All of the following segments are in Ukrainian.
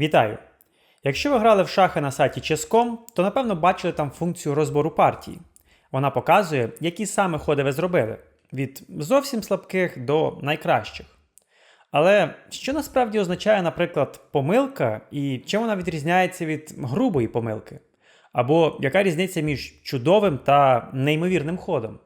Вітаю! Якщо ви грали в шахи на сайті Chess.com, то напевно бачили там функцію розбору партій. Вона показує, які саме ходи ви зробили від зовсім слабких до найкращих. Але що насправді означає, наприклад, помилка і чим вона відрізняється від грубої помилки? Або яка різниця між чудовим та неймовірним ходом?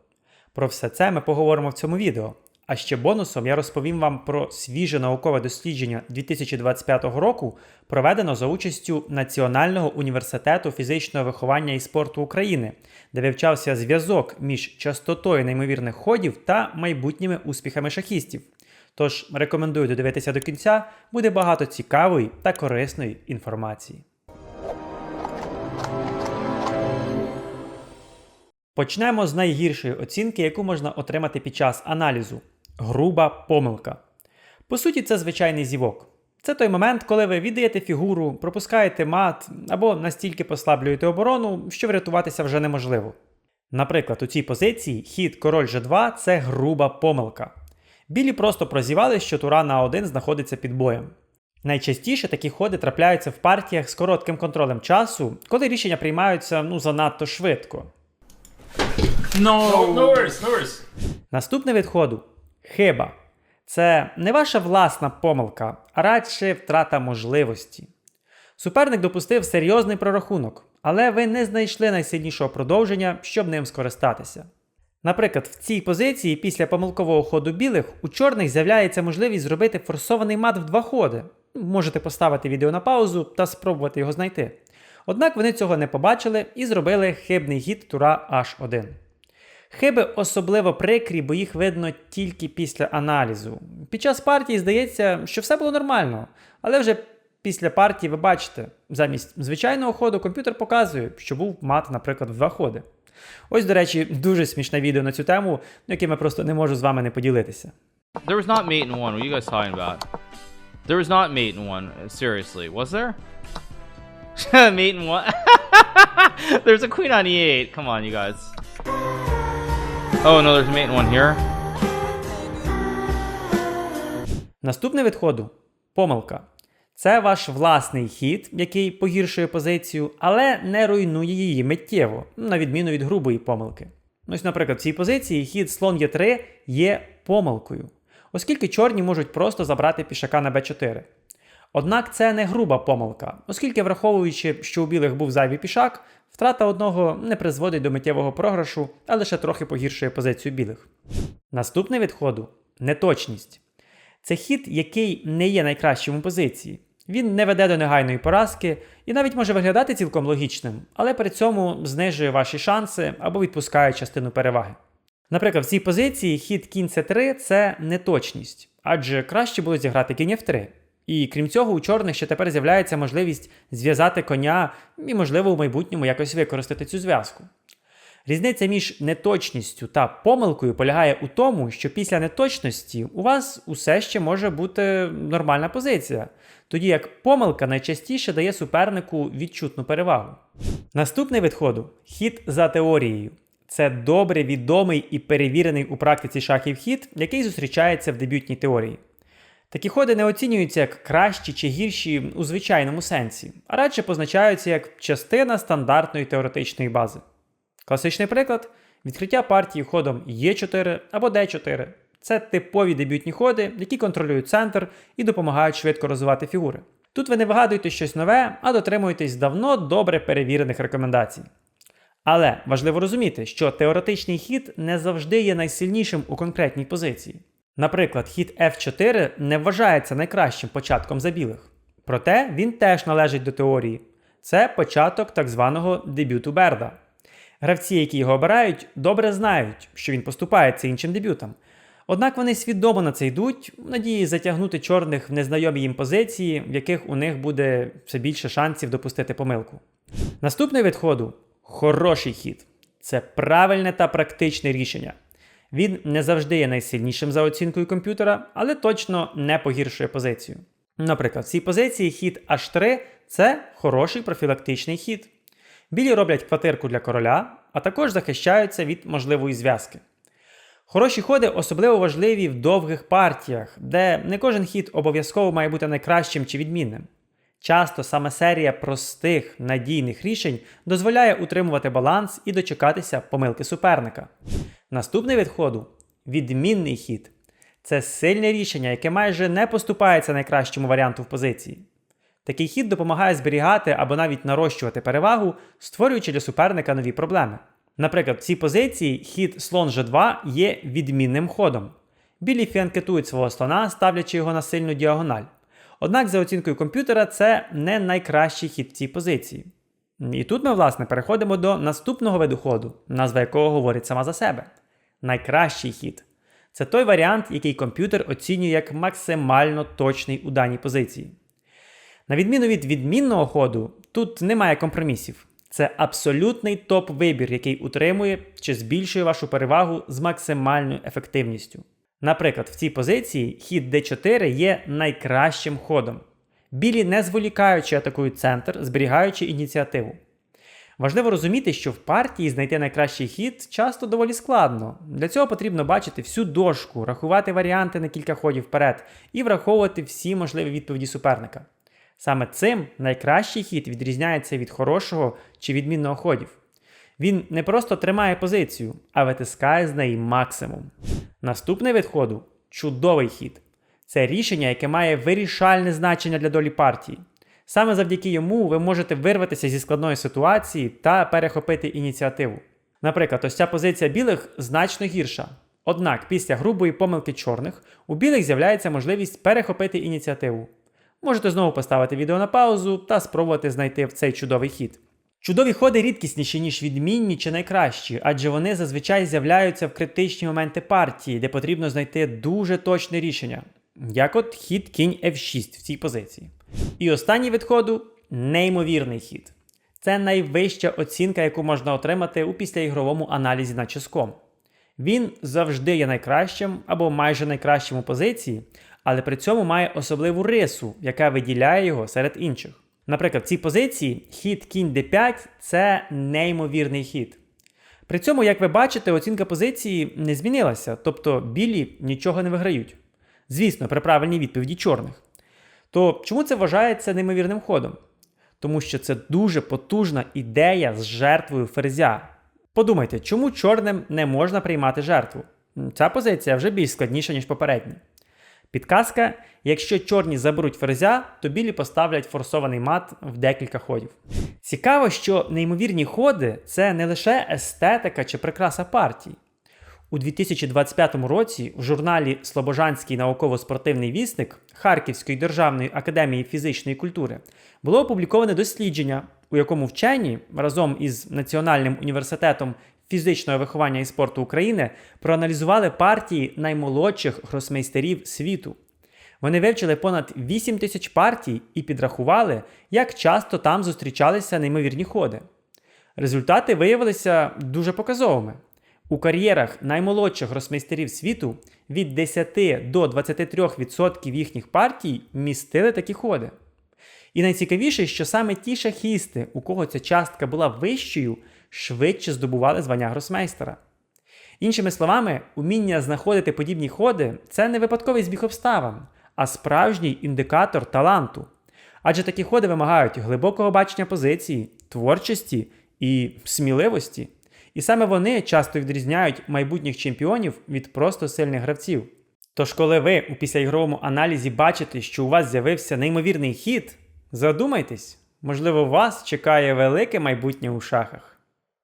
Про все це ми поговоримо в цьому відео. А ще бонусом я розповім вам про свіже наукове дослідження 2025 року, проведено за участю Національного університету фізичного виховання і спорту України, де вивчався зв'язок між частотою неймовірних ходів та майбутніми успіхами шахістів. Тож рекомендую додивитися до кінця, буде багато цікавої та корисної інформації. Почнемо з найгіршої оцінки, яку можна отримати під час аналізу груба помилка. По суті, це звичайний зівок. Це той момент, коли ви віддаєте фігуру, пропускаєте мат або настільки послаблюєте оборону, що врятуватися вже неможливо. Наприклад, у цій позиції хід король G2 це груба помилка. Білі просто прозівали, що тура на 1 знаходиться під боєм. Найчастіше такі ходи трапляються в партіях з коротким контролем часу, коли рішення приймаються ну, занадто швидко. No, no worries, no worries. Наступне від ходу хиба. Це не ваша власна помилка, а радше втрата можливості. Суперник допустив серйозний прорахунок, але ви не знайшли найсильнішого продовження, щоб ним скористатися. Наприклад, в цій позиції після помилкового ходу білих у чорних з'являється можливість зробити форсований мат в два ходи. Можете поставити відео на паузу та спробувати його знайти. Однак вони цього не побачили і зробили хибний хід тура H1. Хиби особливо прикрі, бо їх видно тільки після аналізу. Під час партії здається, що все було нормально, але вже після партії ви бачите, замість звичайного ходу комп'ютер показує, що був мат, наприклад, в два ходи. Ось, до речі, дуже смішне відео на цю тему, яким я просто не можу з вами не поділитися. There was not mate in one. What you guys talking about? There was not mate in one. Seriously, was there? mate in one. there's a queen on e8. Come on, you guys. Oh no, there's a mate one here. Наступне від ходу помилка. Це ваш власний хід, який погіршує позицію, але не руйнує її миттєво, на відміну від грубої помилки. Ось, наприклад, в цій позиції хід слон Е3 є помилкою, оскільки чорні можуть просто забрати пішака на Б4. Однак це не груба помилка, оскільки, враховуючи, що у білих був зайвий пішак, втрата одного не призводить до миттєвого програшу, а лише трохи погіршує позицію білих. Наступне від ходу неточність. Це хід, який не є найкращим у позиції. Він не веде до негайної поразки і навіть може виглядати цілком логічним, але при цьому знижує ваші шанси або відпускає частину переваги. Наприклад, в цій позиції хід кінь c3 це неточність, адже краще було зіграти кінь f3. І крім цього, у чорних ще тепер з'являється можливість зв'язати коня і, можливо, у майбутньому якось використати цю зв'язку. Різниця між неточністю та помилкою полягає у тому, що після неточності у вас усе ще може бути нормальна позиція, тоді як помилка найчастіше дає супернику відчутну перевагу. Наступний від ходу хід за теорією. Це добре відомий і перевірений у практиці шахів хід, який зустрічається в дебютній теорії. Такі ходи не оцінюються як кращі чи гірші у звичайному сенсі, а радше позначаються як частина стандартної теоретичної бази. Класичний приклад відкриття партії ходом Е4 або Д4. Це типові дебютні ходи, які контролюють центр і допомагають швидко розвивати фігури. Тут ви не вигадуєте щось нове, а дотримуєтесь давно добре перевірених рекомендацій. Але важливо розуміти, що теоретичний хід не завжди є найсильнішим у конкретній позиції. Наприклад, хід F4 не вважається найкращим початком за білих. Проте він теж належить до теорії. Це початок так званого дебюту Берда. Гравці, які його обирають, добре знають, що він поступається іншим дебютам. Однак вони свідомо на це йдуть, в надії затягнути чорних в незнайомі їм позиції, в яких у них буде все більше шансів допустити помилку. Наступний від ходу хороший хід. Це правильне та практичне рішення. Він не завжди є найсильнішим за оцінкою комп'ютера, але точно не погіршує позицію. Наприклад, в цій позиції хід H3 це хороший профілактичний хід. Білі роблять квартирку для короля, а також захищаються від можливої зв'язки. Хороші ходи особливо важливі в довгих партіях, де не кожен хід обов'язково має бути найкращим чи відмінним. Часто саме серія простих надійних рішень дозволяє утримувати баланс і дочекатися помилки суперника. Наступний від ходу відмінний хід. Це сильне рішення, яке майже не поступається найкращому варіанту в позиції. Такий хід допомагає зберігати або навіть нарощувати перевагу, створюючи для суперника нові проблеми. Наприклад, в цій позиції хід слон G2 є відмінним ходом. Білі фіанкетують свого слона, ставлячи його на сильну діагональ. Однак, за оцінкою комп'ютера, це не найкращий хід в цій позиції. І тут ми, власне, переходимо до наступного виду ходу, назва якого говорить сама за себе. Найкращий хід. Це той варіант, який комп'ютер оцінює як максимально точний у даній позиції. На відміну від відмінного ходу, тут немає компромісів. Це абсолютний топ-вибір, який утримує чи збільшує вашу перевагу з максимальною ефективністю. Наприклад, в цій позиції хід d4 є найкращим ходом. Білі не зволікаючи атакують центр, зберігаючи ініціативу. Важливо розуміти, що в партії знайти найкращий хід часто доволі складно. Для цього потрібно бачити всю дошку, рахувати варіанти на кілька ходів вперед і враховувати всі можливі відповіді суперника. Саме цим найкращий хід відрізняється від хорошого чи відмінного ходів. Він не просто тримає позицію, а витискає з неї максимум. Наступний вид ходу чудовий хід. Це рішення, яке має вирішальне значення для долі партії. Саме завдяки йому ви можете вирватися зі складної ситуації та перехопити ініціативу. Наприклад, ось ця позиція білих значно гірша. Однак після грубої помилки чорних у білих з'являється можливість перехопити ініціативу. Можете знову поставити відео на паузу та спробувати знайти цей чудовий хід. Чудові ходи рідкісніші, ніж відмінні чи найкращі, адже вони зазвичай з'являються в критичні моменти партії, де потрібно знайти дуже точне рішення, як от хід кінь F6 в цій позиції. І останній від ходу неймовірний хід. Це найвища оцінка, яку можна отримати у післяігровому аналізі на ческом. Він завжди є найкращим або майже найкращим у позиції, але при цьому має особливу рису, яка виділяє його серед інших. Наприклад, в цій позиції хід кінь d5 це неймовірний хід. При цьому, як ви бачите, оцінка позиції не змінилася, тобто білі нічого не виграють. Звісно, при правильній відповіді чорних. То чому це вважається неймовірним ходом? Тому що це дуже потужна ідея з жертвою ферзя. Подумайте, чому чорним не можна приймати жертву? Ця позиція вже більш складніша, ніж попередні. Підказка: якщо чорні заберуть ферзя, то білі поставлять форсований мат в декілька ходів. Цікаво, що неймовірні ходи це не лише естетика чи прикраса партії. У 2025 році в журналі Слобожанський науково-спортивний вісник Харківської державної академії фізичної культури було опубліковане дослідження, у якому вчені разом із Національним університетом фізичного виховання і спорту України проаналізували партії наймолодших гросмейстерів світу. Вони вивчили понад 8 тисяч партій і підрахували, як часто там зустрічалися неймовірні ходи. Результати виявилися дуже показовими. У кар'єрах наймолодших гросмейстерів світу від 10 до 23% їхніх партій містили такі ходи. І найцікавіше, що саме ті шахісти, у кого ця частка була вищою, швидше здобували звання гросмейстера. Іншими словами, уміння знаходити подібні ходи це не випадковий збіг обставин, а справжній індикатор таланту. Адже такі ходи вимагають глибокого бачення позиції, творчості і сміливості. І саме вони часто відрізняють майбутніх чемпіонів від просто сильних гравців. Тож, коли ви у післяігровому аналізі бачите, що у вас з'явився неймовірний хід, задумайтесь, можливо, вас чекає велике майбутнє у шахах.